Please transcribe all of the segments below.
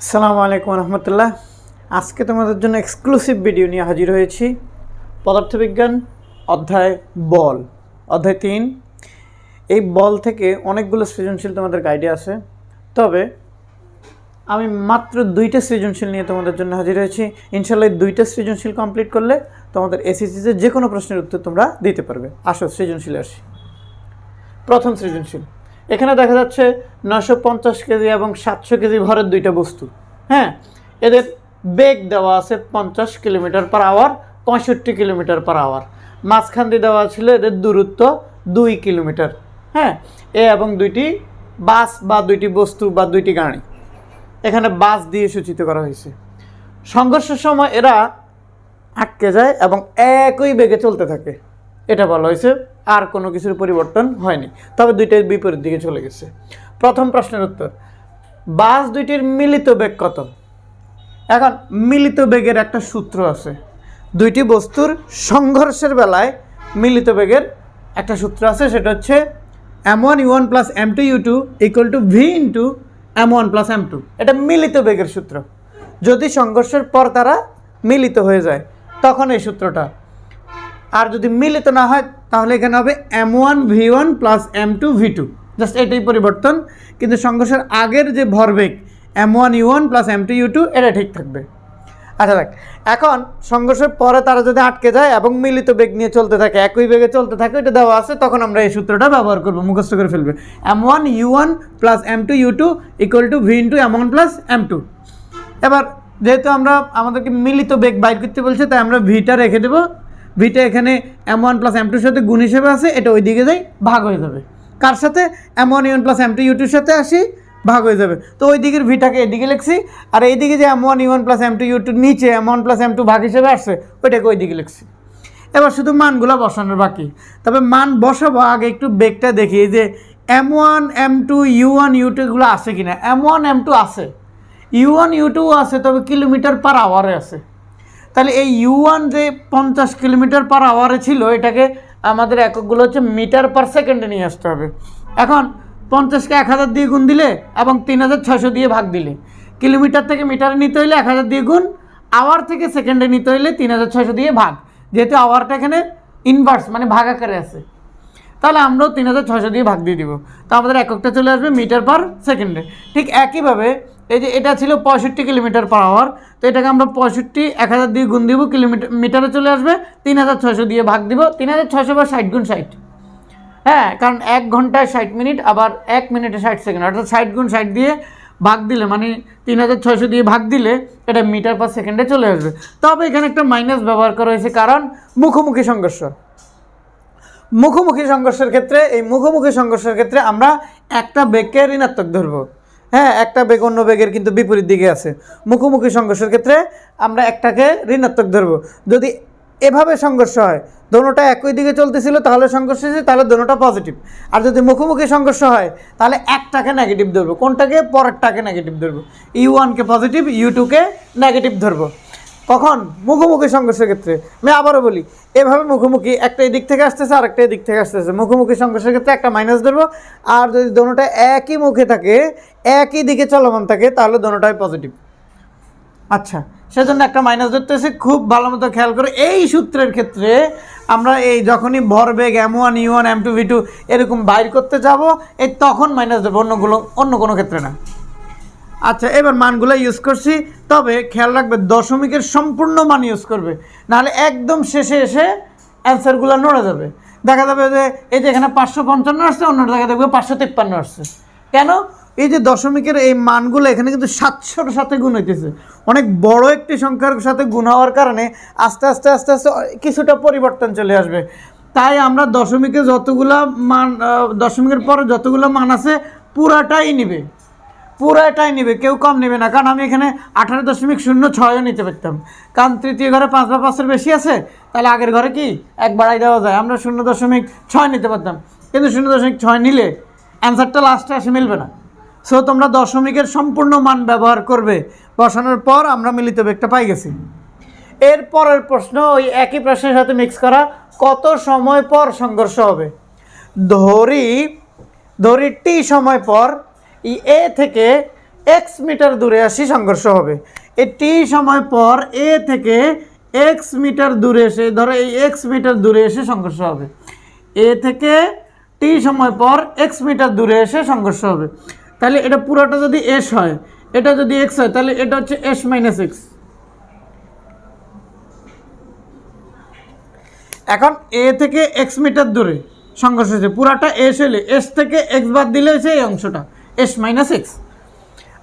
আসসালামু আলাইকুম রহমতুল্লাহ। আজকে তোমাদের জন্য এক্সক্লুসিভ ভিডিও নিয়ে হাজির হয়েছি। পদার্থবিজ্ঞান অধ্যায় বল, অধ্যায় তিন। এই বল থেকে অনেকগুলো সৃজনশীল তোমাদের গাইডে আছে। তবে আমি মাত্র দুইটা সৃজনশীল নিয়ে তোমাদের জন্য হাজির হয়েছি। ইনশাল্লাহ এই দুইটা সৃজনশীল কমপ্লিট করলে তোমাদের এসএসসিতে যে কোনো প্রশ্নের উত্তর তোমরা দিতে পারবে। আসো, সৃজনশীল আসি। প্রথম সৃজনশীল। এখানে দেখা যাচ্ছে নশো পঞ্চাশ কেজি এবং সাতশো কেজি ভরের দুইটা বস্তু। হ্যাঁ এদের বেগ দেওয়া আছে পঞ্চাশ কিলোমিটার পার আওয়ার, পঁয়ষট্টি কিলোমিটার পার আওয়ার। মাঝখান দিয়ে দেওয়া ছিল এদের দূরত্ব দুই কিলোমিটার। হ্যাঁ এ এবং দুইটি বাস বা দুইটি বস্তু বা দুইটি গাড়ি। এখানে বাস দিয়ে সূচিত করা হয়েছে। সংঘর্ষের সময় এরা আটকে যায় এবং একই বেগে চলতে থাকে। এটা বলা হয়েছে আর কোনো কিছুর পরিবর্তন হয়নি। তবে দুইটাই বিপরীত দিকে চলে গেছে। প্রথম প্রশ্নের উত্তর, বাস দুইটির মিলিত বেগ কত? এখন মিলিত বেগের একটা সূত্র আছে। দুইটি বস্তুর সংঘর্ষের বেলায় মিলিত বেগের একটা সূত্র আছে, সেটা হচ্ছে M one U one plus M two U two equal to V into M one plus M two. এটা মিলিত বেগের সূত্র। যদি সংঘর্ষের পর তারা মিলিত হয়ে যায়, তখন এই সূত্রটা আর যদি মিলিত না হয়, তাহলে এখানে হবে M one V one plus M two V two just এটাই পরিবর্তন। কিন্তু সংঘর্ষের আগের যে ভরবেগ M one U one plus M two U two এটা ঠিক থাকবে। আচ্ছা দেখ, এখন সংঘর্ষের পরে তারা যদি আটকে যায় এবং মিলিত বেগ নিয়ে চলতে থাকে, একই বেগে চলতে থাকে, এটা দেওয়া আছে, তখন আমরা এই সূত্রটা ব্যবহার করব, মুখস্থ করে ফেলবে। M one U one plus M two U two equal to V into M one plus M two এবার, যেহেতু আমরা আমাদেরকে মিলিত বেগ বাইর করতে বলছে, তাই আমরা ভিটা রেখে দেবো। ভিটা এখানে এম ওয়ান প্লাস এম টুর সাথে গুণ হিসেবে আছে, এটা ওই দিকে যাই, ভাগ হয়ে যাবে। কার সাথে? M one U one plus M two U টুর সাথে আসি, ভাগ হয়ে যাবে। তো ওই দিকের ভিটাকে এদিকে লিখছি, আর এইদিকে যে m one u one plus m two u টুর নিচে m one plus m two ভাগ হিসেবে আসছে, ওইটাকে ওই দিকে লিখছি। এবার শুধু মানগুলো বসানোর বাকি। তবে মান বসাবো, আগে একটু বেগটা দেখি যে m one m two u one u টুগুলো আছে কিনা? এম ওয়ান এম টু আছে। ইউ ওয়ান ইউ টু আছে, তবে কিলোমিটার পার আওয়ারে আছে। তাহলে এই ইউ ওয়ান যে পঞ্চাশ কিলোমিটার পার আওয়ারে ছিল, এটাকে আমাদের এককগুলো হচ্ছে মিটার পার সেকেন্ডে নিয়ে আসতে হবে। এখন পঞ্চাশকে এক হাজার দিয়ে গুণ দিলে এবং তিন হাজার ছশো দিয়ে ভাগ দিলে। কিলোমিটার থেকে মিটারে নিতে হইলে এক হাজার দিয়ে গুণ আওয়ার থেকে সেকেন্ডে নিতে হইলে তিন হাজার ছশো দিয়ে ভাগ। যেহেতু আওয়ারটা এখানে ইনভার্স মানে ভাগ আকারে আছে। তাহলে আমরাও তিন হাজার ছশো দিয়ে ভাগ দিয়ে দিব। তো আমাদের এককটা চলে আসবে মিটার পার সেকেন্ডে ঠিক একইভাবে এই যে এটা ছিল পঁয়ষট্টি কিলোমিটার পার আওয়ার তো এটাকে আমরা পঁয়ষট্টি, এক হাজার দিয়ে গুণ দিব কিলোমিটার মিটারে চলে আসবে তিন হাজার ছশো দিয়ে ভাগ দিব, তিন হাজার ছশো বা ষাট গুণ ষাট। হ্যাঁ কারণ এক ঘন্টায় ষাট মিনিট, আবার এক মিনিটে ষাট সেকেন্ড, অর্থাৎ ষাট গুণ ষাট দিয়ে ভাগ দিলে মানে তিন হাজার ছয়শো দিয়ে ভাগ দিলে এটা মিটার পার সেকেন্ডে চলে আসবে। তবে এখানে একটা মাইনাস ব্যবহার করা হয়েছে, কারণ মুখোমুখি সংঘর্ষ। মুখোমুখি সংঘর্ষের ক্ষেত্রে, এই মুখোমুখি সংঘর্ষের ক্ষেত্রে আমরা একটা বেগকে ঋণাত্মক ধরবো। হ্যাঁ একটা বেগ অন্য বেগের কিন্তু বিপরীত দিকে আছে। মুখোমুখি সংঘর্ষের ক্ষেত্রে আমরা একটাকে ঋণাত্মক ধরব। যদি এভাবে সংঘর্ষ হয়, দোনোটা একই দিকে চলতেছিল, তাহলে সংঘর্ষ হয়েছে, তাহলে দোনোটা পজিটিভ। আর যদি মুখোমুখি সংঘর্ষ হয়, তাহলে একটাকে নেগেটিভ ধরবো। কোনটাকে? পরেরটাকে নেগেটিভ ধরবো। ইউ ওয়ানকে পজিটিভ ইউ টুকে নেগেটিভ ধরবো। কখন? মুখোমুখি সংঘর্ষের ক্ষেত্রে। আমি আবারও বলি, এভাবে মুখোমুখি একটা এদিক থেকে আসতেছে আর একটা এদিক থেকে আসতেছে। মুখোমুখি সংঘর্ষের ক্ষেত্রে একটা মাইনাস ধরবো, আর যদি দোনোটা একই মুখে থাকে, একই দিকে চলমান থাকে, তাহলে দোনোটাই পজিটিভ আচ্ছা সেজন্য একটা মাইনাস ধরতেছে, খুব ভালো মতো খেয়াল করে এই সূত্রের ক্ষেত্রে আমরা এই যখনই ভরবেগ m one u one m two v two এরকম বাইর করতে যাব, এই তখন মাইনাস দেবো অন্যগুলো অন্য কোনো ক্ষেত্রে না। আচ্ছা এবার মানগুলো ইউজ করছি। তবে খেয়াল রাখবে, দশমিকের সম্পূর্ণ মান ইউজ করবে। নাহলে একদম শেষে এসে অ্যান্সারগুলো নড়ে যাবে। দেখা যাবে যে এই যে এখানে পাঁচশো পঞ্চান্ন আসছে অন্য জায়গায় দেখবে পাঁচশো তিপ্পান্ন আসছে। কেন? এই যে দশমিকের এই মানগুলো এখানে কিন্তু সাতশোর সাথে গুণ হইতেছে। অনেক বড় একটি সংখ্যার সাথে গুণ হওয়ার কারণে আস্তে আস্তে আস্তে আস্তে কিছুটা পরিবর্তন চলে আসবে। তাই আমরা দশমিকে যতগুলা মান দশমিকের পরে যতগুলো মান আছে, পুরাটাই নিবে। পুরাটাই নিবে, কেউ কম নেবে না। কারণ আমি এখানে আঠারো দশমিক শূন্য ছয়ও নিতে পারতাম। কারণ তৃতীয় ঘরে পাঁচ বা পাঁচের বেশি আছে, তাহলে আগের ঘরে কি? এক বাড়াই দেওয়া যায়। আমরা শূন্য দশমিক ছয় নিতে পারতাম। কিন্তু শূন্য দশমিক ছয় নিলে অ্যান্সারটা লাস্টে আসে, মিলবে না। সো তোমরা দশমিকের সম্পূর্ণ মান ব্যবহার করবে। বসানোর পর আমরা মিলিত বেগটা পাই গেছি। এর পরের প্রশ্ন, ওই একই প্রশ্নের সাথে মিক্স করা কত সময় পর সংঘর্ষ হবে? ধরি ধরি টি সময় পর এ থেকে এক্স মিটার দূরে আসি সংঘর্ষ হবে। এই টি সময় পর এ থেকে এক্স মিটার দূরে এসে, ধরো এই এক্স মিটার দূরে এসে সংঘর্ষ হবে। এ থেকে টি সময় পর এক্স মিটার দূরে এসে সংঘর্ষ হবে। তাহলে এটা পুরোটা যদি এস হয়, এটা যদি এক্স হয়, তাহলে এটা হচ্ছে এস মাইনাস এক্স এখন এ থেকে এক্স মিটার দূরে সংঘর্ষ হয়েছে। পুরাটা এস হলে এস থেকে এক্স বাদ দিলে হচ্ছে এই অংশটা। এস মাইনাস এক্স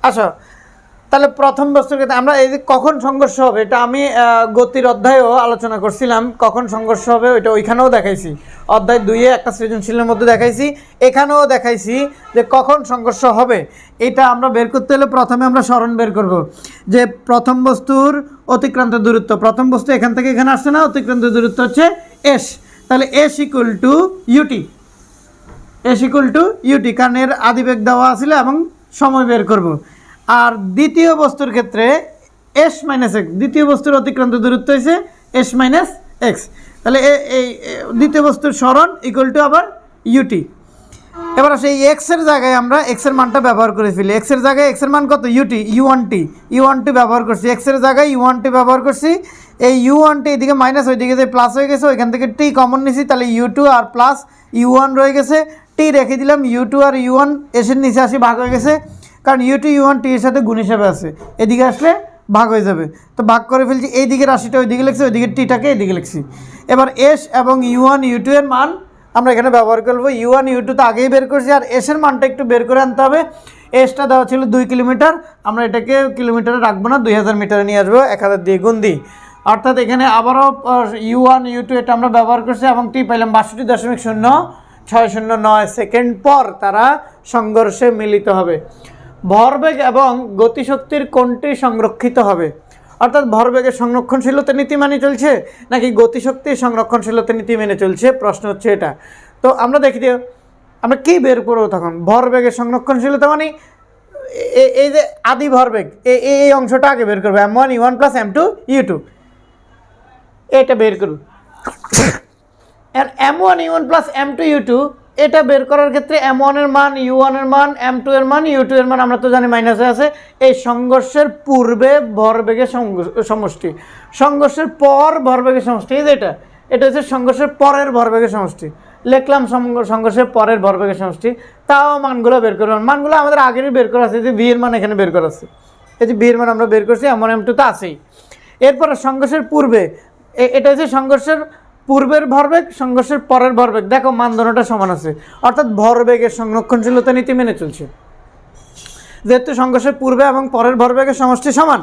আচ্ছা তাহলে প্রথম বস্তুর ক্ষেত্রে আমরা এই যে কখন সংঘর্ষ হবে, এটা আমি গতির অধ্যায়েও আলোচনা করছিলাম। কখন সংঘর্ষ হবে, ওইটা ওইখানেও দেখাইছি। অধ্যায় দুইয়ে একটা সৃজনশীলের মধ্যে দেখাইছি। এখানেও দেখাইছি যে কখন সংঘর্ষ হবে। এটা আমরা বের করতে হলে প্রথমে আমরা স্মরণ বের করব। যে প্রথম বস্তুর অতিক্রান্ত দূরত্ব, প্রথম বস্তু এখান থেকে এখানে আসছে না, অতিক্রান্ত দূরত্ব হচ্ছে এস তাহলে s equal to u t s equal to u t, কারণ এর আদিবেগ দেওয়া আছিল এবং সময় বের করব। আর দ্বিতীয় বস্তুর ক্ষেত্রে এস মাইনাস এক্স, দ্বিতীয় বস্তুর অতিক্রান্ত দূরত্ব হয়েছে এস মাইনাস এক্স। তাহলে এই দ্বিতীয় বস্তুর স্মরণ ইকুয়াল টু আবার ইউটি এবার আসে, এই এক্সের জায়গায় আমরা এক্সের মানটা ব্যবহার করে ফেলি। এক্সের জায়গায় এক্সের মান কত? U t u one t u one t ব্যবহার করছি। এক্সের জায়গায় ইউ ওয়ান টি ব্যবহার করছি। এই ইউ টি এদিকে মাইনাস ওইদিকে যে প্লাস হয়ে গেছে, ওইখান থেকে টি কমন নিছি। তাহলে ইউ টু আর প্লাস ইউ ওয়ান রয়ে গেছে। টি রেখে দিলাম ইউ টু আর ইউ ওয়ান এসের নিচে আসি, ভাগ হয়ে গেছে। কারণ u two u one t সাথে গুণ হিসাবে আছে। এদিকে আসলে ভাগ হয়ে যাবে। তো ভাগ করে ফেলছি, এই দিকে রাশিটা ওইদিকে লিখছি, ওইদিকে টিটাকে এদিকে লিখছি। এবার এস এবং ইউ ওয়ান ইউ টু এর মান আমরা এখানে ব্যবহার করব। ইউ ওয়ান ইউ টু তো আগেই বের করছি, আর এসের মানটা একটু বের করে আনতে হবে। এসটা দেওয়া ছিল দুই কিলোমিটার। আমরা এটাকে কিলোমিটারে রাখব না, দুই হাজার মিটারে নিয়ে আসব, এক হাজার দিয়ে গুণ দিই। অর্থাৎ এখানে আবারও ইউ ওয়ান ইউ টু এটা আমরা ব্যবহার করছি এবং টি পাইলাম বাষট্টি দশমিক শূন্য। ছয় শূন্য নয় সেকেন্ড পর তারা সংঘর্ষে মিলিত হবে। ভরবেগ এবং গতিশক্তির কোনটি সংরক্ষিত হবে। অর্থাৎ ভরবেগের সংরক্ষণশীলতা নীতি মানে চলছে নাকি গতিশক্তির সংরক্ষণশীলতা নীতি মেনে চলছে? প্রশ্ন হচ্ছে এটা। তো আমরা দেখি যে, আমরা কী বের করব তখন? ভরবেগের সংরক্ষণশীলতা মানে এই যে আদি ভরবেগ এই অংশটা আগে বের করব। M one u one plus m two u two এটা বের করুন। M one u one plus m two u two এটা বের করার ক্ষেত্রে এম ওয়ানের মান ইউ ওয়ানের মান এম টু এর মান ইউ টু এর মান আমরা তো জানি মাইনাসে আছে। এই সংঘর্ষের পূর্বে ভরবেগের সমষ্টি। সংঘর্ষের পর ভরবেগের সমষ্টি, এই যে এটা। এটা হচ্ছে সংঘর্ষের পরের ভরবেগের সমষ্টি। লিখলাম সংঘ- সংঘর্ষের পরের ভরবেগের সমষ্টি। তাও মানগুলো বের করলাম। মানগুলো আমাদের আগেরই বের করা আছে যে বি এর মান এখানে বের করা আছে। এই যে বি এর মান আমরা বের করছি এমন এম টু তো আছেই। এরপরে সংঘর্ষের পূর্বে এটা হচ্ছে সংঘর্ষের পূর্বের ভরবেগ, সংঘর্ষের পরের ভরবেগ। দেখো, মানদণ্ডটা সমান আছে। অর্থাৎ ভরবেগের সংরক্ষণশীলতা নীতি মেনে চলছে। যেহেতু সংঘর্ষের পূর্বে এবং পরের ভরবেগের সমষ্টি সমান,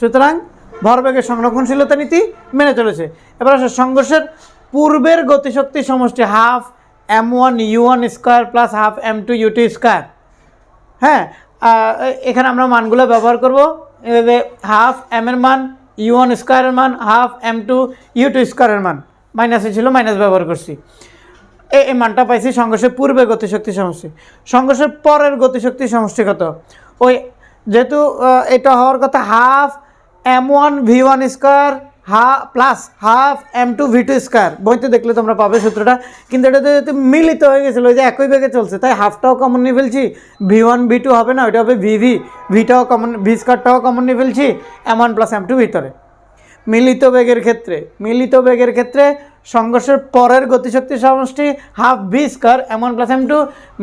সুতরাং ভরবেগের সংরক্ষণশীলতা নীতি মেনে চলেছে। এবার আসে, সংঘর্ষের পূর্বের গতিশক্তি সমষ্টি half m one u one square plus half m two u two square. হ্যাঁ এখানে আমরা মানগুলো ব্যবহার করব। হাফ এম এর মান, ইউ ওয়ান স্কোয়ারের মান, half m two u two স্কোয়ারের মান। মাইনাসে ছিল, মাইনাস ব্যবহার করছি। এই মানটা পাইছি সংঘর্ষের পূর্বে গতিশক্তি সমষ্টি। সংঘর্ষের পরের গতিশক্তি সমষ্টি কত? ওই যেহেতু এটা হওয়ার কথা half m one v one square, হা, plus half m two v two square. বইতে দেখলে তোমরা পাবে সূত্রটা। কিন্তু এটা যেহেতু মিলিত হয়ে গেছিল, ওই যে একই বেগে চলছে, তাই হাফটাও কমন নিয়ে ফেলছি, ভি ওয়ান, ভি টু হবে না, ওইটা হবে ভি ভি, ভিটাও কমন ভি স্কোয়ারটাও কমন নিয়ে ফেলছি, m one plus m two ভিতরে। মিলিত বেগের ক্ষেত্রে, মিলিত বেগের ক্ষেত্রে সংঘর্ষের পরের গতিশক্তি সমষ্টি half v square m one plus m two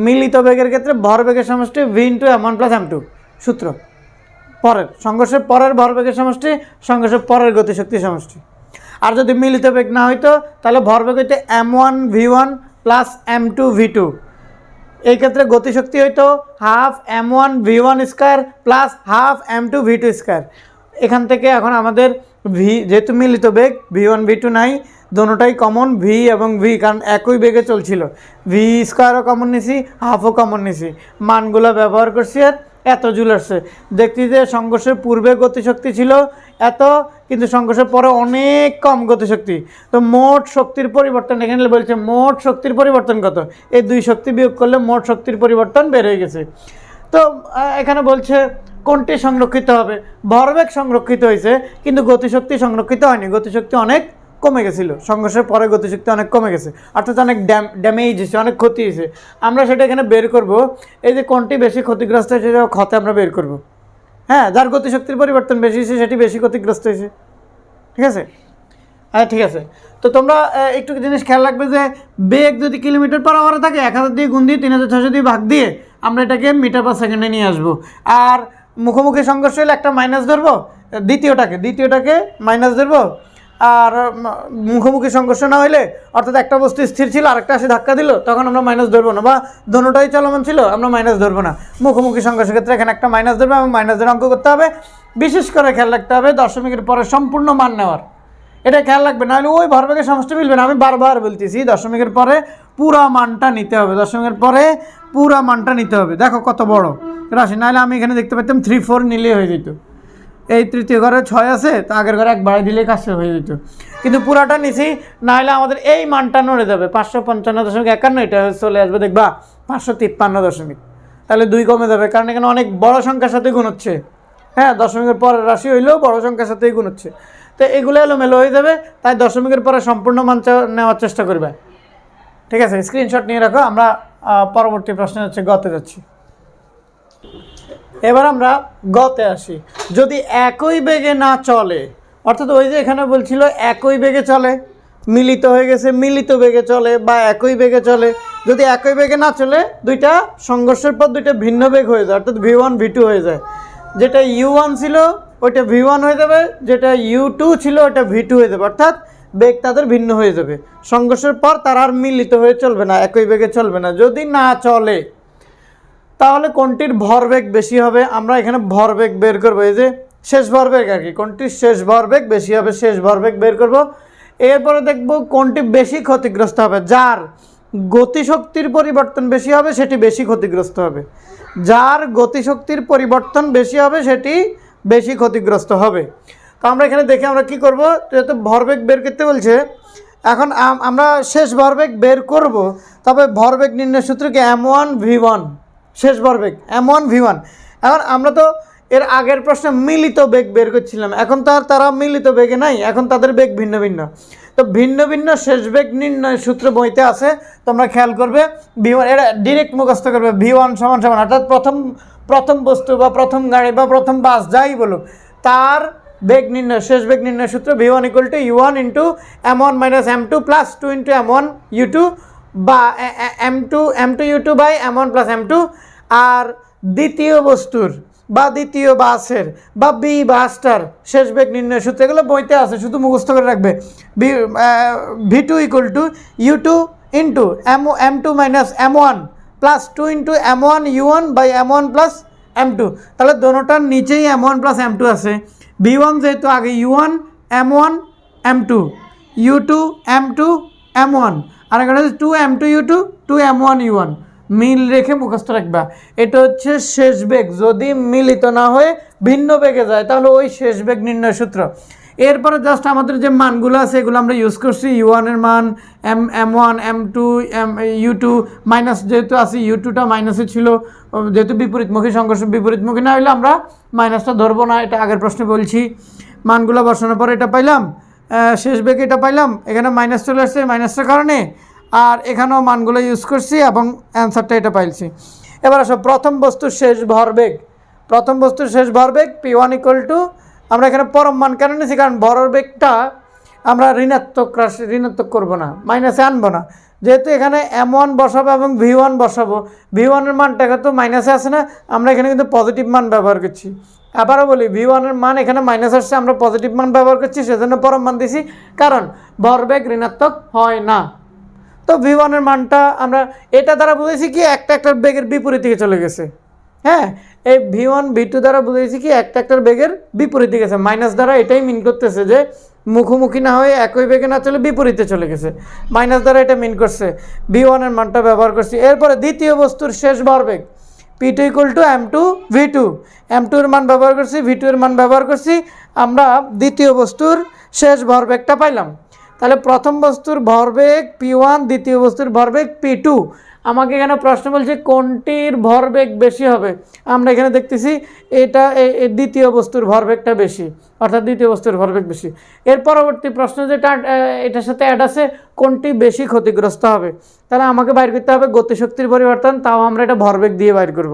মিলিত বেগের ক্ষেত্রে ভরবেগের সমষ্টি v into m one plus m two সূত্র, পরের, সংঘর্ষের পরের ভরবেগের সমষ্টি, সংঘর্ষের পরের গতিশক্তি সমষ্টি। আর যদি মিলিত বেগ না হইতো, তাহলে ভরবেগ হইতে m one v one plus m two v two এই ক্ষেত্রে গতিশক্তি হইতো half m one v one square plus half m two v two square এখান থেকে এখন আমাদের ভি যেহেতু মিলিত বেগ ভি ওয়ান ভি টু নাই, দোনোটাই কমন ভি এবং ভি কারণ একই বেগে চলছিল। ভি স্কোয়ারও কমন নিছি হাফও কমন নিছি। মানগুলো ব্যবহার করছি আর এত জুল আসছে যে সংঘর্ষের পূর্বে গতিশক্তি ছিল এত, কিন্তু সংঘর্ষের পরে অনেক কম গতিশক্তি। তো মোট শক্তির পরিবর্তন, এখানে বলছে মোট শক্তির পরিবর্তন কত? এই দুই শক্তি বিয়োগ করলে মোট শক্তির পরিবর্তন বের হয়ে গেছে। তো এখানে বলছে, কোনটি সংরক্ষিত হবে? ভরবেগ সংরক্ষিত হয়েছে, কিন্তু গতিশক্তি সংরক্ষিত হয়নি। গতিশক্তি অনেক কমে গেছিল। সংঘর্ষের পরে গতিশক্তি অনেক কমে গেছে। অর্থাৎ অনেক ড্যাম, ড্যামেজ হয়েছে, অনেক ক্ষতি হয়েছে। আমরা সেটা এখানে বের করব। এই যে কোনটি বেশি ক্ষতিগ্রস্ত হয়েছে সেটা ক্ষতে আমরা বের করব। হ্যাঁ যার গতিশক্তির পরিবর্তন বেশি হয়েছে, সেটি বেশি ক্ষতিগ্রস্ত হয়েছে। ঠিক আছে? হ্যাঁ ঠিক আছে। তো তোমরা একটু জিনিস খেয়াল রাখবে যে, বেগ যদি কিলোমিটার পার আওয়ারে থাকে, এক হাজার দিয়ে গুণ দিয়ে তিন হাজার ছশো দিয়ে ভাগ দিয়ে আমরা এটাকে মিটার পার সেকেন্ডে নিয়ে আসব। আর মুখোমুখি সংঘর্ষ হলে একটা মাইনাস ধরবো, দ্বিতীয়টাকে দ্বিতীয়টাকে মাইনাস ধরবো। আর মুখোমুখি সংঘর্ষ না হলে অর্থাৎ একটা বস্তু স্থির ছিল, আরেকটা এসে ধাক্কা দিল, তখন আমরা মাইনাস ধরবো না বা দোনোটাই চলমান ছিল, আমরা মাইনাস ধরবো না। মুখোমুখি সংঘর্ষের ক্ষেত্রে এখানে একটা মাইনাস ধরবো এবং মাইনাস ধরে অঙ্ক করতে হবে। বিশেষ করে খেয়াল রাখতে হবে দশমিকের পরে সম্পূর্ণ মান নেওয়ার। এটা খেয়াল রাখবে নাহলে ওই ভরবেগের সমষ্টি মিলবে না। আমি বারবার বলতেছি, দশমিকের পরে পুরা মানটা নিতে হবে, দশমিকের পরে পুরা মানটা নিতে হবে। দেখো কত বড়। রাশি, নাহলে আমি এখানে দেখতে পেতাম থ্রি ফোর নিলে হয়ে যেত। এই তৃতীয় ঘরে ছয় আছে, তো আগের ঘরে এক বাড়ি দিলেই কাজ হয়ে যেত। কিন্তু পুরাটা নিছি, নাহলে আমাদের এই মানটা নড়ে যাবে, পাঁচশো পঞ্চান্ন দশমিক একান্ন, এটা চলে আসবে, দেখবা, পাঁচশো তিপ্পান্ন দশমিক। তাহলে দুই কমে যাবে, কারণ এখানে অনেক বড় সংখ্যার সাথে গুণ হচ্ছে। হ্যাঁ দশমিকের পরের রাশি হইলেও বড় সংখ্যার সাথেই গুণ হচ্ছে। তো এগুলো এলোমেলো হয়ে যাবে, তাই দশমিকের পরে সম্পূর্ণ মান নেওয়ার চেষ্টা করবে। ঠিক আছে স্ক্রিনশট নিয়ে রাখো, আমরা পরবর্তী প্রশ্নে হচ্ছে গতে যাচ্ছি। এবার আমরা গতে আসি। যদি একই বেগে না চলে, অর্থাৎ ওই যে এখানে বলছিল একই বেগে চলে, মিলিত হয়ে গেছে, মিলিত বেগে চলে বা একই বেগে চলে, যদি একই বেগে না চলে, দুইটা সংঘর্ষের পর দুইটা ভিন্ন বেগ হয়ে যায়, অর্থাৎ ভি ওয়ান, ভি টু হয়ে যায়। যেটা ইউ ওয়ান ছিল ওইটা ভি ওয়ান হয়ে যাবে, যেটা ইউ টু ছিল ওটা ভি টু হয়ে যাবে, অর্থাৎ বেগ তাদের ভিন্ন হয়ে যাবে। সংঘর্ষের পর তারা আর মিলিত হয়ে চলবে না, একই বেগে চলবে না। যদি না চলে, তাহলে কোনটির ভরবেগ বেশি হবে? আমরা এখানে ভরবেগ বের করব, এই যে শেষ ভরবেগ আর কি, কোনটির শেষ ভরবেগ বেশি হবে, শেষ ভরবেগ বের করব। এরপরে দেখব কোনটি বেশি ক্ষতিগ্রস্ত হবে, যার গতিশক্তির পরিবর্তন বেশি হবে, সেটি বেশি ক্ষতিগ্রস্ত হবে। যার গতিশক্তির পরিবর্তন বেশি হবে, সেটি বেশি ক্ষতিগ্রস্ত হবে। তো আমরা এখানে দেখে আমরা কি করব? যেহেতু ভরবেগ বের করতে বলছে, এখন আমরা শেষ ভরবেগ বের করব, তবে ভরবেগ নির্ণয় সূত্র কি এম ওয়ান ভি ওয়ান, শেষ ভরবেগ, এম ওয়ান ভি ওয়ান। এখন আমরা তো এর আগের প্রশ্নে মিলিত বেগ বের করছিলাম, এখন তো আর তারা মিলিত বেগে নাই, এখন তাদের বেগ ভিন্ন ভিন্ন। তো ভিন্ন ভিন্ন শেষ বেগ নির্ণয় সূত্র বইতে আছে, তোমরা খেয়াল করবে, ভি ওয়ান, এটা ডিরেক্ট মুখস্থ করবে, ভি ওয়ান সমান সমান, অর্থাৎ প্রথম প্রথম বস্তু বা প্রথম গাড়ি বা প্রথম বাস যাই বলুক, তার বেগ নির্ণয়, শেষ বেগ নির্ণয় সূত্র v one equal to u one into m one minus m two plus two into m one u two বা m two m two u two by m one plus m two আর দ্বিতীয় বস্তুর বা দ্বিতীয় বাসের বা B বাসটার শেষ বেগ নির্ণয় সূত্র এগুলো বইতে আছে, শুধু মুখস্থ করে রাখবে। V two equal to u two into m m two minus m one plus two into m one u one by m one plus m two তাহলে দোনোটার নিচেই m one plus m two আছে। B one যেহেতু আগে u one m one m two u two m two m one আর এখানে হচ্ছে two m two u two two m one u one মিল রেখে মুখস্থ রাখবা। এটা হচ্ছে শেষ বেগ। যদি মিলিত না হয়ে ভিন্ন বেগে যায়, তাহলে ওই শেষ বেগ নির্ণয় সূত্র। এরপরে জাস্ট আমাদের যে মানগুলো আছে, এগুলো আমরা ইউজ করছি। ইউ ওয়ানের মান m m one m two m u two minus যেহেতু আছে ইউ টুটা মাইনাসে ছিল যেহেতু বিপরীতমুখী, সংঘর্ষ বিপরীতমুখী, না হলে আমরা মাইনাসটা ধরবো না, এটা আগের প্রশ্নে বলছি। মানগুলো বসানোর পর এটা পাইলাম শেষ বেগে এটা পাইলাম, এখানে মাইনাস চলে আসছে মাইনাসটার কারণে, আর এখানেও মানগুলো ইউজ করছি এবং অ্যান্সারটা এটা পাইছি। এবার আসো, প্রথম বস্তুর শেষ ভরবেগ। প্রথম বস্তুর শেষ ভরবেগ পি ওয়ান ইকুয়াল টু আমরা এখানে পরম মান কেন নিয়েছি কারণ ভরবেগটা আমরা ঋণাত্মক রাশি ঋণাত্মক করব না, মাইনাসে আনব না। যেহেতু এখানে এম ওয়ান বসাবো এবং ভি ওয়ান বসাবো ভি ওয়ানের মানটাকে তো মাইনাসে আসে না, আমরা এখানে কিন্তু পজিটিভ মান ব্যবহার করছি। আবারও বলি ভি ওয়ানের মান এখানে মাইনাস আসছে, আমরা পজিটিভ মান ব্যবহার করছি, সেজন্য পরম মান দিছি। কারণ ভরবেগ ঋণাত্মক হয় না। তো ভি ওয়ানের মানটা আমরা এটা দ্বারা বুঝেছি কি, একটা একটা বেগের বিপরীত দিকে চলে গেছে। হ্যাঁ এই ভি ওয়ান ভি টু দ্বারা বুঝেছি কি, একটা একটা বেগের বিপরীত গেছে। মাইনাস দ্বারা এটাই মিন করতেছে যে, মুখোমুখি না হয়ে একই বেগে না চলে বিপরীতে চলে গেছে। মাইনাস দ্বারা এটা মিন করছে। ভি ওয়ানের মানটা ব্যবহার করছি। এরপরে দ্বিতীয় বস্তুর শেষ ভরবেগ p two equal to m two v two m টুর মান ব্যবহার করছি ভি টু এর মান ব্যবহার করছি। আমরা দ্বিতীয় বস্তুর শেষ ভরবেগটা পাইলাম। তাহলে প্রথম বস্তুর ভরবেগ পি ওয়ান দ্বিতীয় বস্তুর ভরবেগ পি টু আমাকে এখানে প্রশ্ন বলছে, কোনটির ভরবেগ বেশি হবে? আমরা এখানে দেখতেছি এটা দ্বিতীয় বস্তুর ভরবেগটা বেশি, অর্থাৎ দ্বিতীয় বস্তুর ভরবেগ বেশি। এর পরবর্তী প্রশ্ন যেটা এটার সাথে অ্যাড আছে, কোনটি বেশি ক্ষতিগ্রস্ত হবে? তাহলে আমাকে বাইর করতে হবে গতিশক্তির পরিবর্তন, তাও আমরা এটা ভরবেগ দিয়ে বাইর করব।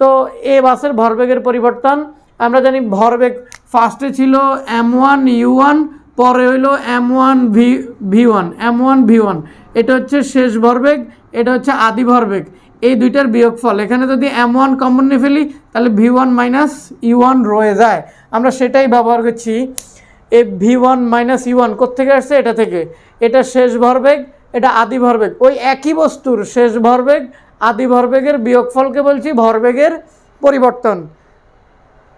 তো এ বাসের ভরবেগের পরিবর্তন, আমরা জানি ভরবেগ ফার্স্টে ছিল এম ওয়ান ইউ ওয়ান পরে হইল m one v v one m one v one এটা হচ্ছে শেষ ভরবেগ এটা হচ্ছে আদি ভরবেগ এই দুইটার বিয়োগফল। এখানে যদি এম ওয়ান কমন নিয়ে ফেলি, তাহলে v one minus e one রয়ে যায়। আমরা সেটাই ব্যবহার করছি। এ v one minus u one কোথেকে আসছে? এটা থেকে। এটা শেষ ভরবেগ এটা আদি ভরবেগ ওই একই বস্তুর শেষ ভরবেগ আদি ভরবেগের বিয়োগফলকে বলছি ভরবেগের পরিবর্তন।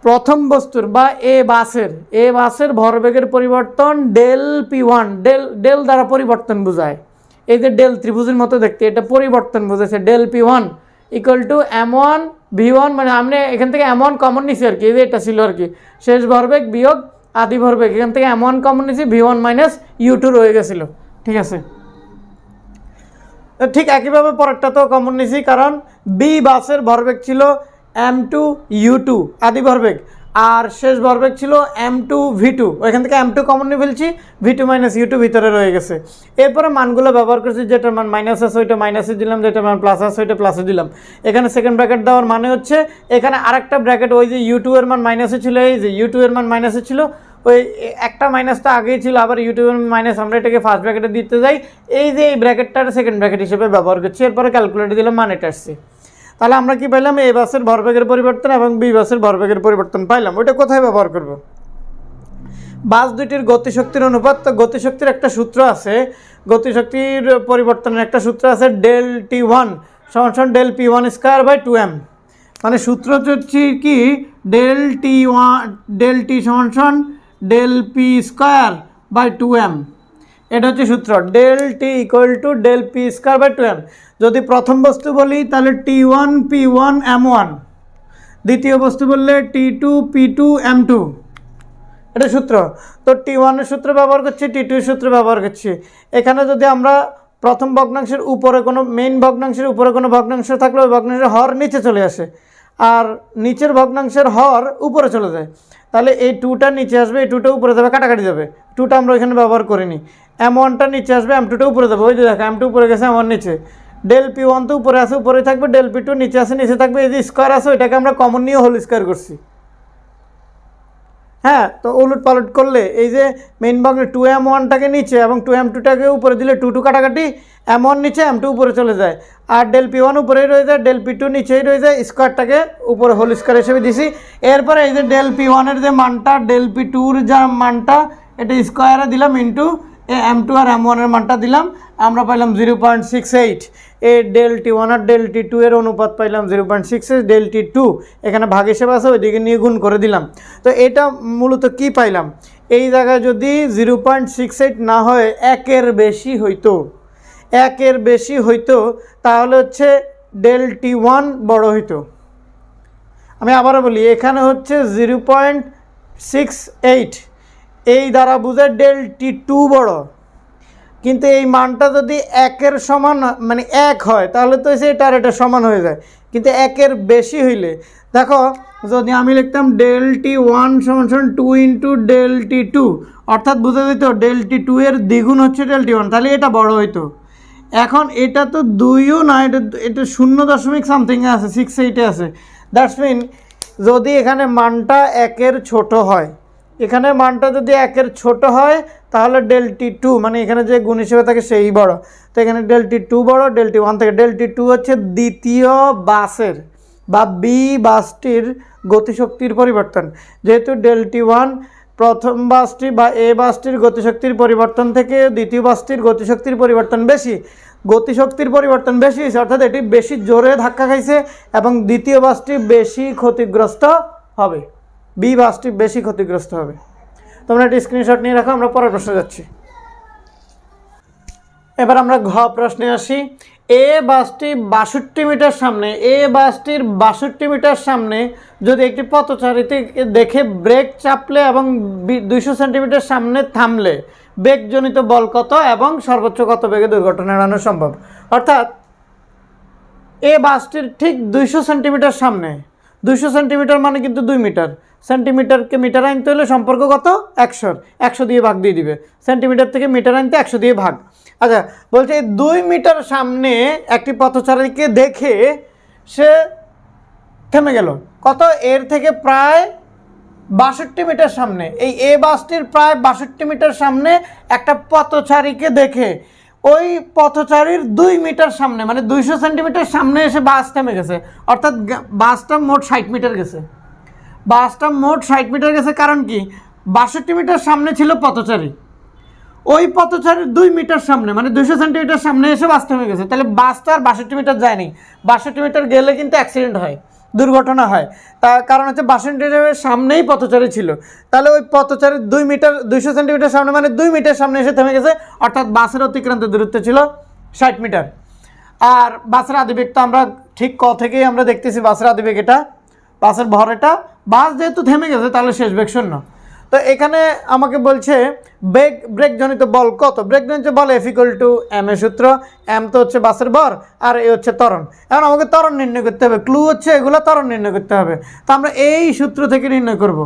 প্রথম বস্তুর বা এ বাসের এ বাসের ভরবেগের পরিবর্তন del p one, del del দ্বারা পরিবর্তন বোঝায়। এই যে ডেল ত্রিভুজের মতো দেখতে, এটা পরিবর্তন বোঝাচ্ছে del p one equal to m one v one মানে আমরা এখান থেকে এম ওয়ান কমন নিছি আর কি, এই যে এটা ছিল আর কি। শেষ ভরবেগ বিয়োগ আদি ভরবেগ, এখান থেকে এম ওয়ান কমন নিছি, v one minus u two রয়ে গেছিল, ঠিক আছে? ঠিক একইভাবে পরেরটাতেও কমন নিছি, কারণ বি বাসের ভরবেগ ছিল এম টু ইউ টু আদি ভরবেগ। আর শেষ ভরবেগ ছিল এম টু ভি টু ওইখান থেকে এম টু কমন নিয়ে ফেলছি v two minus u two ভিতরে রয়ে গেছে। এরপরে মানগুলো ব্যবহার করছি, যেটার মান মাইনাস আছে, ওইটা মাইনাসে দিলাম যেটা মান প্লাস আছে, ওইটা প্লাসে দিলাম। এখানে সেকেন্ড ব্র্যাকেট দেওয়ার মানে হচ্ছে, এখানে আরেকটা ব্র্যাকেট ওই যে ইউ টু এর মান মাইনাসে ছিল, এই যে ইউ টু এর মান মাইনাসে ছিল, ওই একটা মাইনাস তো আগেই ছিল, আবার ইউটিউবের মাইনাস আমরা এটাকে ফার্স্ট ব্র্যাকেটে দিতে যাই। এই যে এই ব্র্যাকেটটার সেকেন্ড ব্র্যাকেট হিসেবে ব্যবহার করছি, এরপরে ক্যালকুলেটর দিলাম মানেটা আসছে। তাহলে আমরা কি পাইলাম? এ বাসের ভরবেগের পরিবর্তন এবং বি বাসের ভরবেগের পরিবর্তন পাইলাম। ওইটা কোথায় ব্যবহার করব? বাস দুইটির গতিশক্তির অনুপাত, তো গতিশক্তির একটা সূত্র আছে, গতিশক্তির পরিবর্তনের একটা সূত্র আছে ডেল টি ওয়ান সমান del p one square by two m. মানে সূত্র হচ্ছে কি? Del t one, del t সমান del p square by two m. এটা হচ্ছে সূত্র del t equal to del p square by two m যদি প্রথম বস্তু বলি, তাহলে t one p one m one দ্বিতীয় বস্তু বললে t two p two m two এটা সূত্র। তো টি ওয়ানের সূত্র ব্যবহার করছি টি টু সূত্র ব্যবহার করছি। এখানে যদি আমরা প্রথম ভগ্নাংশের উপরে কোনো মেইন ভগ্নাংশের উপরে কোনো ভগ্নাংশ থাকলে ওই ভগ্নাংশের হর নিচে চলে আসে। আর নিচের ভগ্নাংশের হর উপরে চলে যায়। তাহলে এই টুটা নিচে আসবে, এই টুটা উপরে যাবে, কাটাকাটি যাবে। টুটা আমরা ওইখানে ব্যবহার করিনি। এম ওয়ানটা নিচে আসবে, এম টুটা উপরে যাবে। ওই যে দেখো, এম টু উপরে গেছে, এম ওয়ান নিচে। ডেল পি ওয়ান তো উপরে আছে উপরে থাকবে, ডেল পি টু নিচে আসে নিচে থাকবে, এই যে স্কোয়ার আছে, ওইটাকে আমরা কমন নিয়ে হোল স্কোয়ার করছি। হ্যাঁ তো উলট পালট করলে এই যে মেইন বক্সে টু এম ওয়ানটাকে নিচে এবং টু এম টুটাকে উপরে দিলে টু টু কাটাকাটি এম ওয়ান নিচে এম টু উপরে চলে যায়। আর ডেল পি ওয়ান উপরেই রয়ে যায় ডেল পি টু নিচেই রয়ে যায় স্কোয়ারটাকে উপরে হোল স্কোয়ার হিসেবে দিছি। এরপরে এই যে ডেল পি ওয়ানের যে মানটা ডেল পি টুর যা মানটা, এটা স্কোয়ারে দিলাম ইন্টু এম টু আর এম ওয়ানের মানটা দিলাম। আমরা পাইলাম জিরো পয়েন্ট সিক্স এইট এ ডেল টি ওয়ান আর ডেল টি টু এর অনুপাত পাইলাম zero point six eight del t two এখানে ভাগ হিসেবে আছে, ওইদিকে নিয়ে গুণ করে দিলাম। তো এটা মূলত কি পাইলাম? এই জায়গায় যদি জিরো পয়েন্ট সিক্স এইট না হয়, একের বেশি হইতো। একের বেশি হইতো, তাহলে হচ্ছে ডেল টি ওয়ান বড় হইতো। আমি আবারও বলি, এখানে হচ্ছে জিরো পয়েন্ট সিক্স এইট এই দ্বারা বুঝে ডেল টি টু বড়। কিন্তু এই মানটা যদি একের সমান মানে এক হয়, তাহলে তো সেটার এটা সমান হয়ে যায়। কিন্তু একের বেশি হইলে, দেখো, যদি আমি লিখতাম ডেল টি ওয়ান সমান সমান two into del t two অর্থাৎ বুঝে যেত ডেল টি টু এর দ্বিগুণ হচ্ছে ডেল টি ওয়ান, তাহলে এটা বড় হইতো। এখন এটা তো দুইও না, এটা এটা শূন্য দশমিক সামথিংয়ে আছে সিক্স এইটে আছে। দ্যাটস মিন যদি এখানে মানটা একের ছোট হয় এখানে মানটা যদি একের ছোট হয়, তাহলে ডেলটি টু মানে এখানে যে গুণ হিসেবে থাকে সেই বড়। তো এখানে ডেলটি টু বড়, ডেলটি ওয়ান থেকে। ডেলটি টু হচ্ছে দ্বিতীয় বাসের বা বি বাসটির গতিশক্তির পরিবর্তন। যেহেতু ডেলটি ওয়ান প্রথম বাসটি বা এ বাসটির গতিশক্তির পরিবর্তন থেকে দ্বিতীয় বাসটির গতিশক্তির পরিবর্তন বেশি, গতিশক্তির পরিবর্তন বেশি অর্থাৎ এটি বেশি জোরে ধাক্কা খাইছে এবং দ্বিতীয় বাসটি বেশি ক্ষতিগ্রস্ত হবে। বি বাসটি বেশি ক্ষতিগ্রস্ত হবে। তোমরা একটি স্ক্রিনশট নিয়ে রাখো, আমরা পরের প্রশ্নে যাচ্ছি। এবার আমরা ঘ প্রশ্নে আসি। এ বাসটি বাষট্টি মিটার সামনে এ বাসটির বাষট্টি মিটার সামনে যদি একটি পথচারীতে দেখে ব্রেক চাপলে এবং দুইশো সেন্টিমিটার সামনে থামলে বেগজনিত বল কত এবং সর্বোচ্চ কত বেগে দুর্ঘটনা এড়ানো সম্ভব? অর্থাৎ এ বাসটির ঠিক দুইশো সেন্টিমিটার সামনে দুইশো সেন্টিমিটার মানে কিন্তু দুই মিটার। সেন্টিমিটারকে মিটার আনতে হলে সম্পর্ক কত? একশোর একশো দিয়ে ভাগ দিয়ে দিবে। সেন্টিমিটার থেকে মিটার আনতে একশো দিয়ে ভাগ। আচ্ছা বলছে দুই মিটার সামনে একটি পথচারীকে দেখে সে থেমে গেল। কত? এর থেকে প্রায় বাষট্টি মিটার সামনে। এই এ বাসটির প্রায় বাষট্টি মিটার সামনে একটা পথচারীকে দেখে ওই পথচারীর দুই মিটার সামনে মানে দুইশো সেন্টিমিটার সামনে এসে বাস থেমে গেছে। অর্থাৎ বাসটা মোট ষাট মিটার গেছে। বাসটা মোট ষাট মিটার গেছে কারণ কি? বাষট্টি মিটার সামনে ছিল পথচারী। ওই পথচারীর দুই মিটার সামনে মানে দুশো সেন্টিমিটার সামনে এসে বাস থেমে গেছে। তাহলে বাসটা আর বাষট্টি মিটার যায়নি বাষট্টি মিটার গেলে কিন্তু অ্যাক্সিডেন্ট হয়। দুর্ঘটনা হয়। তার কারণ হচ্ছে বাসন মিটারের সামনেই পথচারী ছিল। তাহলে ওই পথচারী দুই মিটার, দুইশো সেন্টিমিটার সামনে মানে দুই মিটার সামনে এসে থেমে গেছে। অর্থাৎ বাসের অতিক্রান্ত দূরত্ব ছিল ষাট মিটার। আর বাসের আদিবেগ তো আমরা ঠিক ক থেকেই আমরা দেখতেছি বাসের আদিবেগ এটা, বাসের ভর এটা। বাস যেহেতু থেমে গেছে, তাহলে শেষ বেগ শূন্য। তো এখানে আমাকে বলছে ব্রেক ব্রেক জনিত বল কত? ব্রেক জনিত বল এফ ইকুয়াল টু এম এর সূত্র। এম তো হচ্ছে বাসের ভর, আর এ হচ্ছে ত্বরণ। এখন আমাকে ত্বরণ নির্ণয় করতে হবে। ক্লু হচ্ছে এগুলো ত্বরণ নির্ণয় করতে হবে। তো আমরা এই সূত্র থেকে নির্ণয় করব।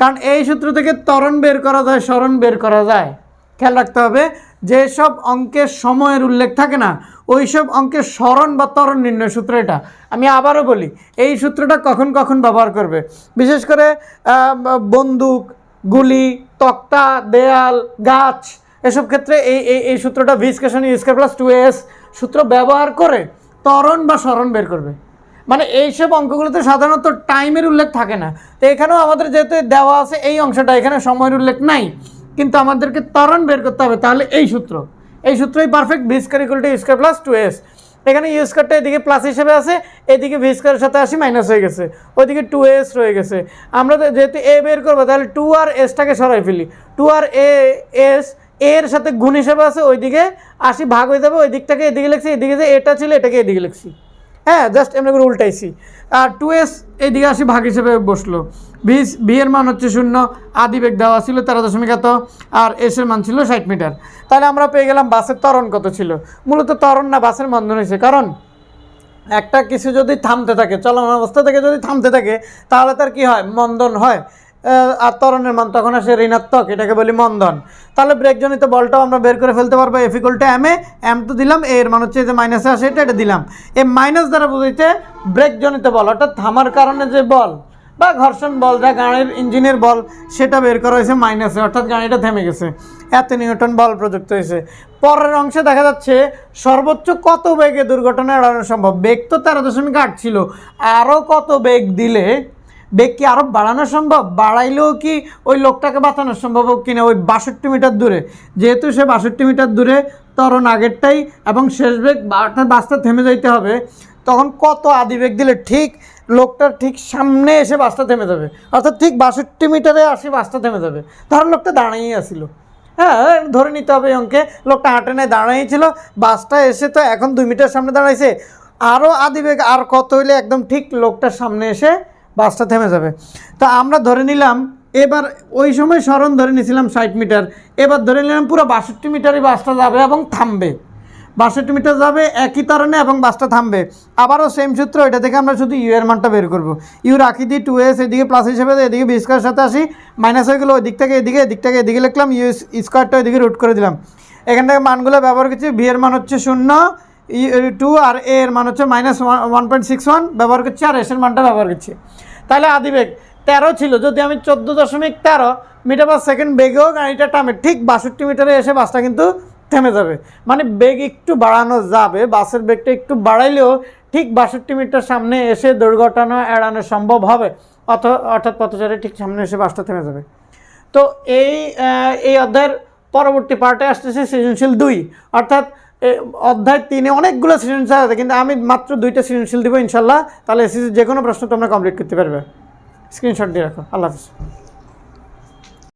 কারণ এই সূত্র থেকে ত্বরণ বের করা যায় স্মরণ বের করা যায়। খেয়াল রাখতে হবে যেসব অঙ্কের সময়ের উল্লেখ থাকে না। ওই সব অঙ্কের স্মরণ বা ত্বরণ নির্ণয় সূত্র এটা। আমি আবারও বলি, এই সূত্রটা কখন কখন ব্যবহার করবে? বিশেষ করে বন্দুক গুলি, তক্তা, দেয়াল, গাছ, এসব ক্ষেত্রে এই এই এই সূত্রটা ভিসকেশন স্কোয়ার প্লাস টু এস সূত্র ব্যবহার করে ত্বরণ বা স্মরণ বের করবে। মানে এইসব অঙ্কগুলোতে সাধারণত টাইমের উল্লেখ থাকে না। তো এখানেও আমাদের যেহেতু দেওয়া আছে এই অংশটা, এখানে সময়ের উল্লেখ নাই, কিন্তু আমাদেরকে ত্বরণ বের করতে হবে তাহলে এই সূত্র। এই সূত্রই perfect v square equal square plus two s এখানে ইউ স্কোয়ারটা এদিকে প্লাস হিসেবে আছে, এদিকে ভি স্কোয়ারের সাথে আসি মাইনাস হয়ে গেছে। ওইদিকে টু এস রয়ে গেছে। আমরা যেহেতু এ বের করব, তাহলে টু আর এসটাকে সরাই ফেলি। টু আর এ এস এর সাথে গুণ হিসেবে আছে, ওইদিকে আসি ভাগ হয়ে যাবে, ওই দিকটাকে এদিকে লিখছি, এদিকে যে এটা ছিল, এটাকে এদিকে লিখছি। হ্যাঁ জাস্ট এমনি করে উল্টাইছি। আর টু এস এইদিকে আসি ভাগ হিসেবে বসল। ভি বিয়ের মান হচ্ছে শূন্য, আদি বেগ দেওয়া ছিল তেরো দশমিক এত, আর এসের মান ছিল ষাট মিটার। তাহলে আমরা পেয়ে গেলাম বাসের ত্বরণ কত ছিল? মূলত ত্বরণ না বাসের মন্দন হয়েছে, কারণ একটা কিছু যদি থামতে থাকে, চলমান অবস্থা থেকে যদি থামতে থাকে, তাহলে তার কি হয়? মন্দন হয়। আর ত্বরণের মান তখন আসে ঋণাত্মক, এটাকে বলি মন্দন। তাহলে ব্রেকজনিত বলটাও আমরা বের করে ফেলতে পারব f equal to m a m তো দিলাম এ এর মান হচ্ছে যে মাইনাসে আসে, এটা এটা দিলাম। এই মাইনাস দ্বারা বুঝাইছে ব্রেকজনিত বল, অর্থাৎ থামার কারণে যে বল বা ঘর্ষণ বল, যা গাড়ির ইঞ্জিনের বল, সেটা বের করা হয়েছে মাইনাসে অর্থাৎ গাড়িটা থেমে গেছে। এত নিউটন বল প্রযুক্ত হয়েছে। পরের অংশে দেখা যাচ্ছে সর্বোচ্চ কত বেগে দুর্ঘটনা এড়ানো সম্ভব? বেগ তো তেরো দশমিক আট ছিল। আরও কত বেগ দিলে বেগ কি আরও বাড়ানো সম্ভব? বাড়াইলেও কি ওই লোকটাকে বাঁচানো সম্ভব কিনা? ওই বাষট্টি মিটার দূরে। যেহেতু সে বাষট্টি মিটার দূরে, তরণ আগেরটাই এবং শেষ বেগ অর্থাৎ বাসটা থেমে যাইতে হবে, তখন কত আদি বেগ দিলে? ঠিক লোকটার ঠিক সামনে এসে বাসটা থেমে যাবে। অর্থাৎ ঠিক বাষট্টি মিটারে আসি বাসটা থেমে যাবে। ধরুন লোকটা দাঁড়িয়েই আসিল হ্যাঁ ধরে নিতে হবে অঙ্কে। লোকটা হাঁটে নেয় দাঁড়াই ছিল। বাসটা এসে তো এখন দুই মিটার সামনে দাঁড়াইছে। আরও আদি বেগ আর কত হইলে একদম ঠিক লোকটার সামনে এসে বাসটা থেমে যাবে। তো আমরা ধরে নিলাম, এবার ওই সময় স্মরণ ধরে নিয়েছিলাম ষাট মিটার। এবার ধরে নিলাম পুরো বাষট্টি মিটারই বাসটা যাবে এবং থামবে। বাষট্টি মিটার যাবে একই কারণে এবং বাসটা থামবে। আবারও সেম সূত্র, এটা থেকে আমরা শুধু ইউ এর মানটা বের করব। ইউ রাখি দিই টু এস এদিকে প্লাস হিসেবে এদিকে বি স্কোয়ার সাথে আসি। মাইনাস হয়ে গেলো ওই দিক থেকে এদিকে, এদিক থেকে এদিকে লিখলাম ইউ স্কোয়ারটা ওইদিকে রুট করে দিলাম। এখান থেকে মানগুলো ব্যবহার করছি বি এর মান হচ্ছে শূন্য টু আর এ এর মান হচ্ছে minus one point six one ব্যবহার করছি আর এসের মানটা ব্যবহার করছি। তাহলে আদিবেগ, তেরো ছিল, যদি আমি চোদ্দ দশমিক তেরো মিটার পার সেকেন্ড বেগেও গাড়িটা টামে ঠিক বাষট্টি মিটারে এসে বাসটা কিন্তু থেমে যাবে। মানে বেগ একটু বাড়ানো যাবে, বাসের বেগটা একটু বাড়াইলেও ঠিক বাষট্টি মিটার সামনে এসে দুর্ঘটনা এড়ানো সম্ভব হবে, অথ, অর্থাৎ পথচারী ঠিক সামনে এসে বাসটা থেমে যাবে। তো এই এই অধ্যায়ের পরবর্তী পার্টে আসতেছে সৃজনশীল দুই, অর্থাৎ অধ্যায় তিনে অনেকগুলো সৃজনশীল আছে, কিন্তু আমি মাত্র দুইটা সৃজনশীল দিব ইনশাল্লাহ, তাহলে এসএসসি যে কোনো প্রশ্ন তোমরা কমপ্লিট করতে পারবে। স্ক্রিনশট দিয়ে রাখো। আল্লাহ হাফিজ।